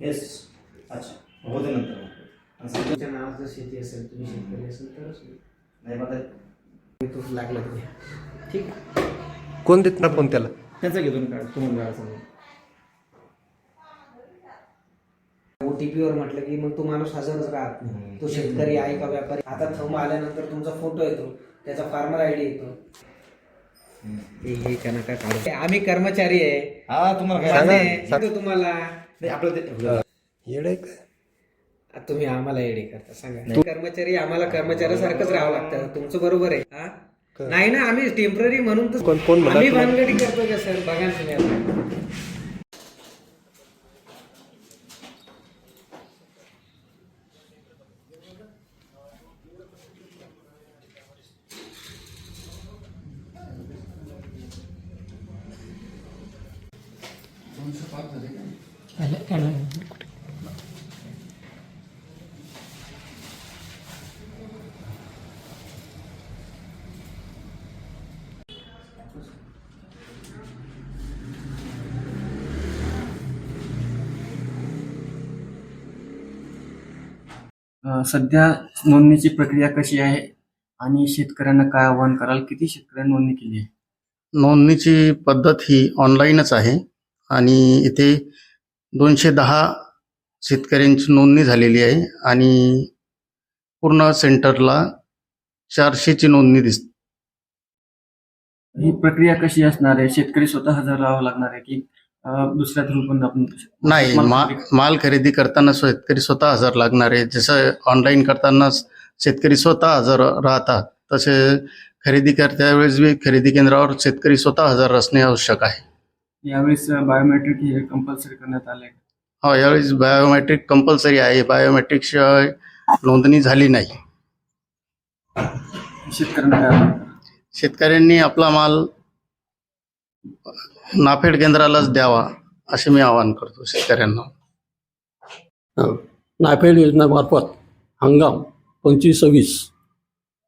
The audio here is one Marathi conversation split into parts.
येस अच्छा. होते नंतर तुमच्या नावाचं शेती असेल तुम्ही शेतकरी असेल तरच होईल. नाही मग आता मी तो लागला तरी ठीक? कोण देत ना फोन त्याला? त्याचं घेतो काढ तुम्हाला OTP वर म्हटलं की मग तो माणूस हजरच राहत नाही. तो शेतकरी आहे का व्यापारी? आता थंब आल्यानंतर तुमचा फोटो येतो. त्याचा फार्मर आयडी येतो. हे हे का नका काढू? आम्ही कर्मचारी आहे. हा तुम्हाला काय मान्य सांगतो तुम्हाला? नाही, आपलं ते येडे काय आ, तुम्ही आम्हाला एडी करता सांगा. कर्मचारी आम्हाला कर्मचाऱ्यासारखंच राहावं लागतं. तुमचं बरोबर आहे. हा? नाही ना आम्ही टेंपररी म्हणून तर कोण- कोण म्हणाल आम्ही? भानगडी करतो का सर बघा ना तुम्ही आता. अ, सध्या नोंदणीची प्रक्रिया कशी आहे? आणि शेतकऱ्यांना काय आव्हान कराल? किती शेतकऱ्यांनी नोंदणी केली आहे? नोंदणीची पद्धत ही ऑनलाईनच आहे. आणि इथे दोनशे दहा शेतकऱ्यांची नोंदणी झालेली आहे आणि पूर्ण सेंटरला चारशेची नोंदणी दिसते ही प्रक्रिया कशी असणार आहे? शेतकरी स्वतः हजर राहावं लागणार आहे की दुसऱ्या थ्रू पण आपण नाही मा माल खरेदी करताना शेतकरी स्वतः हजर लागणार आहे. जसं ऑनलाईन करताना शेतकरी स्वतः हजर राहतात तसे खरेदी करत्या वेळेस खरेदी केंद्रावर शेतकरी स्वतः हजर असणे आवश्यक आहे. यावेळेस बायोमेट्रिक हे कंपल्सरी करण्यात आलंय हो यावेळेस बायोमेट्रिक कंपल्सरी आहे. बायोमेट्रिक शिवाय नोंदणी झाली नाही. शेतकऱ्यांना काय आव्हान कराल? शेतकऱ्यांनी आपला माल नाफेड केंद्रालाच द्यावा असे मी आवाहन करतो शेतकऱ्यांना. नाफेड योजनेमार्फत हंगाम पंचवीस सव्वीस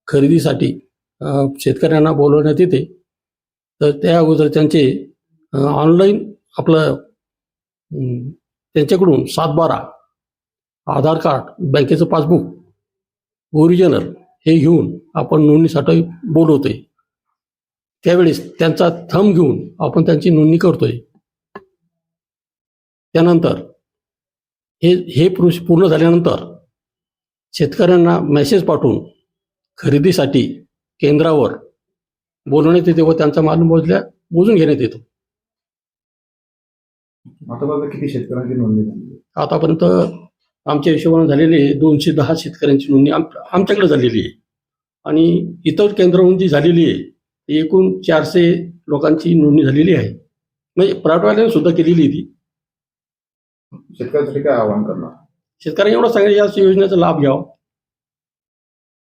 खरेदीसाठी अ, शेतकऱ्यांना बोलवण्यात येते. तर त्या अगोदर त्यांचे ऑनलाईन आपलं त्यांच्याकडून सात बारा आधार कार्ड बँकेचं पासबुक ओरिजिनल हे घेऊन आपण नोंदणीसाठी बोलवतोय. त्यावेळेस त्यांचा थंब घेऊन आपण त्यांची नोंदणी करतोय. त्यानंतर हे हे प्रोस पूर्ण झाल्यानंतर शेतकऱ्यांना मेसेज पाठवून खरेदीसाठी केंद्रावर बोलवण्यात येते व त्यांचा माल मोजल्या मोजून घेण्यात येतो. आतापर्यंत किती शेतकऱ्यांची नोंदणी झाली? आतापर्यंत आमच्या हिशोबाने झालेली आहे दोनशे दहा शेतकऱ्यांची नोंदणी आम आमच्याकडे झालेली आहे. आणि इतर केंद्रावरून जी झालेली आहे ती एकूण चारशे लोकांची नोंदणी झालेली आहे. म्हणजे प्रायव्हेटवाल्याने सुद्धा केलेली आहे ती. शेतकऱ्यांसाठी काय आव्हान करणार? शेतकऱ्यांनी एवढं सांगितलं या योजनेचा लाभ घ्यावा.